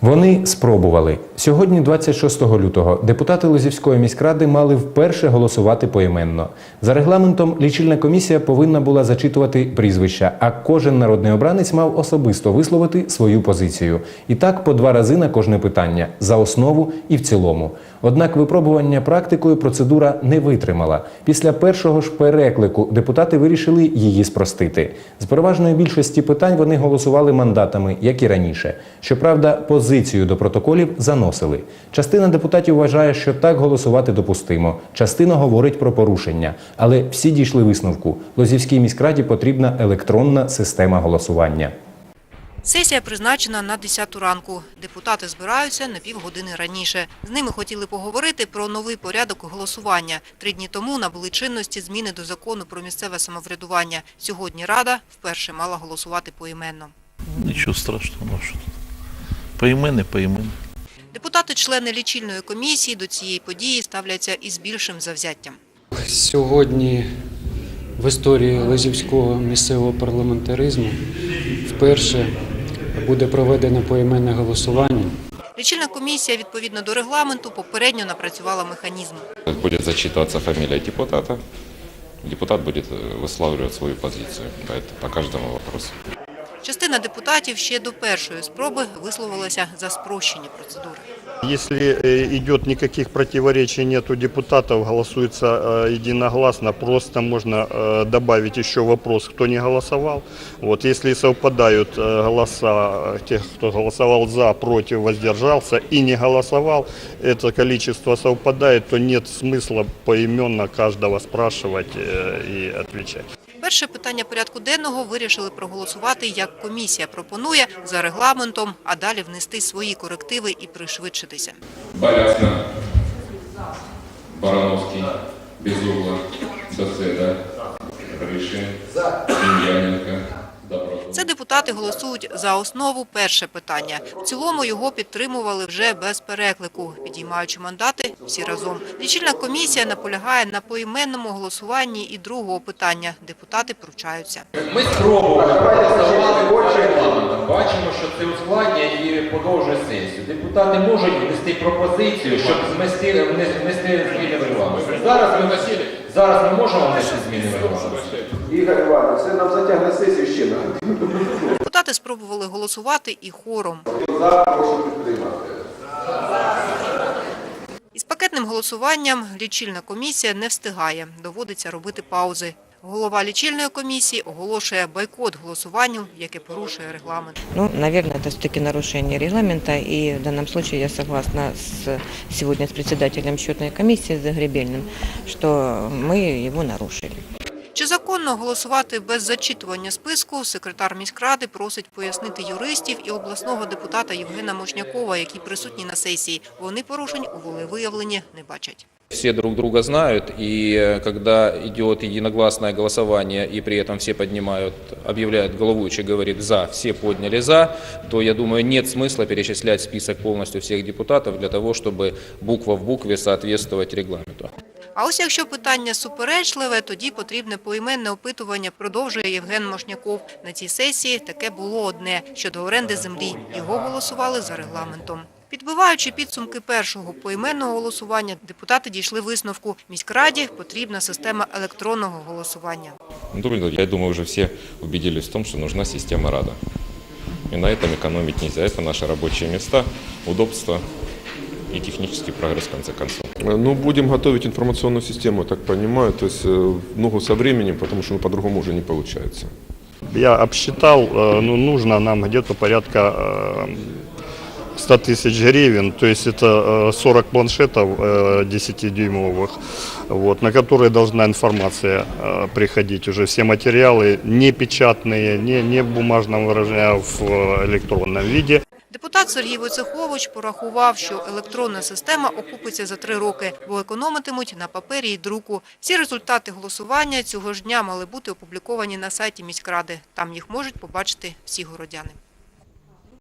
Вони спробували. Сьогодні, 26 лютого, депутати Лозівської міськради мали вперше голосувати поіменно. За регламентом лічильна комісія повинна була зачитувати прізвища, а кожен народний обранець мав особисто висловити свою позицію. І так по два рази на кожне питання за основу і в цілому. Однак випробування практикою процедура не витримала. Після першого ж переклику депутати вирішили її спростити. З переважної більшості питань вони голосували мандатами, як і раніше. Щоправда, позицію до протоколів заносили. Частина депутатів вважає, що так голосувати допустимо. Частина говорить про порушення. Але всі дійшли висновку: Лозівській міськраді потрібна електронна система голосування. Сесія призначена на 10 ранку. Депутати збираються на півгодини раніше. З ними хотіли поговорити про новий порядок голосування. Три дні тому набули чинності зміни до закону про місцеве самоврядування. Сьогодні Рада вперше мала голосувати поіменно. Нічого страшного, що тут Поімени, поімени. Депутати-члени лічильної комісії до цієї події ставляться із більшим завзяттям. Сьогодні в історії Лозівського місцевого парламентаризму вперше буде проведено поіменне голосування. Лічильна комісія, відповідно до регламенту, попередньо напрацювала механізм. Будет зачитываться фамилия депутата. Депутат будет э, высказывать свою позицию по, это- по каждому вопросу. Частина депутатів ще до першої спроби висловилася за спрощені процедури. Если э, идет никаких противоречий нет у депутатов, голосуется э, единогласно, просто можно э, добавить еще вопрос, кто не голосовал. Вот, если совпадают э, голоса э, тех, кто голосовал за, против, воздержался и не голосовал, это количество совпадает, то нет смысла поименно каждого спрашивать э, и отвечать. Перше питання порядку денного вирішили проголосувати, як комісія пропонує, за регламентом, а далі внести свої корективи і пришвидшитися. Балясна, Барановський, Безугла, Доседа, Ришин, Демьяненко, Добротов. Це депутати голосують за основу перше питання. В цілому його підтримували вже без переклику, підіймаючи мандати всі разом. Лічильна комісія наполягає на поіменному голосуванні і другого питання. Депутати пручаються. Ми спробували. Бачимо, що це ускладнює і подовжує сесію. Депутати можуть внести пропозицію, щоб змести, внес- внести зміни в регламент. Зараз ми, зараз ми можемо внести зміни. Ігор Іванович, це нам затягне сесію ще на Депутати спробували голосувати і хором. за прошу підтримати. Із пакетним голосуванням лічильна комісія не встигає. Доводиться робити паузи. Голова лічильної комісії оголошує бойкот голосуванню, яке порушує регламент. Ну, наверное, это все-таки нарушение регламента, и в данном случае я согласна с, сегодня с председателем счетной комиссии Загребельным, что мы его нарушили. Чи законно голосувати без зачитування списку, секретар міськради просить пояснити юристів і обласного депутата Євгена Мошнякова, які присутні на сесії. Вони порушень у волевиявленні не бачать. Все друг друга знают, и э, когда идет единогласное голосование, и при этом все поднимают, объявляют головуючий, говорит «за», все подняли «за», то, я думаю, нет смысла перечислять список полностью всех депутатов для того, чтобы буква в букве соответствовать регламенту. А ось якщо питання суперечливе, тоді потрібне поіменне опитування, продовжує Євген Мошняков. На цій сесії таке було одне – щодо оренди землі. Його голосували за регламентом. Підбиваючи підсумки першого поіменного голосування, депутати дійшли висновку – міськраді потрібна система електронного голосування. Ну, думаю, Я думаю, уже все убедились в том, что нужна система РАДА. И на этом экономить нельзя. Это наши рабочие места, удобство и технический прогресс в конце концов. Ну, будем готовить информационную систему, я так понимаю, то есть э, в ногу со временем, потому что ну, по-другому уже не получается. Я обсчитал, э, ну, нужно нам где-то порядка э, 100 тысяч гривен, то есть это э, 40 планшетов э, 10-дюймовых, вот, на которые должна информация э, приходить, уже все материалы не печатные, не, не в бумажном выражении, а в э, электронном виде. Депутат Сергій Войцехович порахував, що електронна система окупиться за три роки, бо економитимуть на папері і друку. Всі результати голосування цього ж дня мали бути опубліковані на сайті міськради. Там їх можуть побачити всі городяни.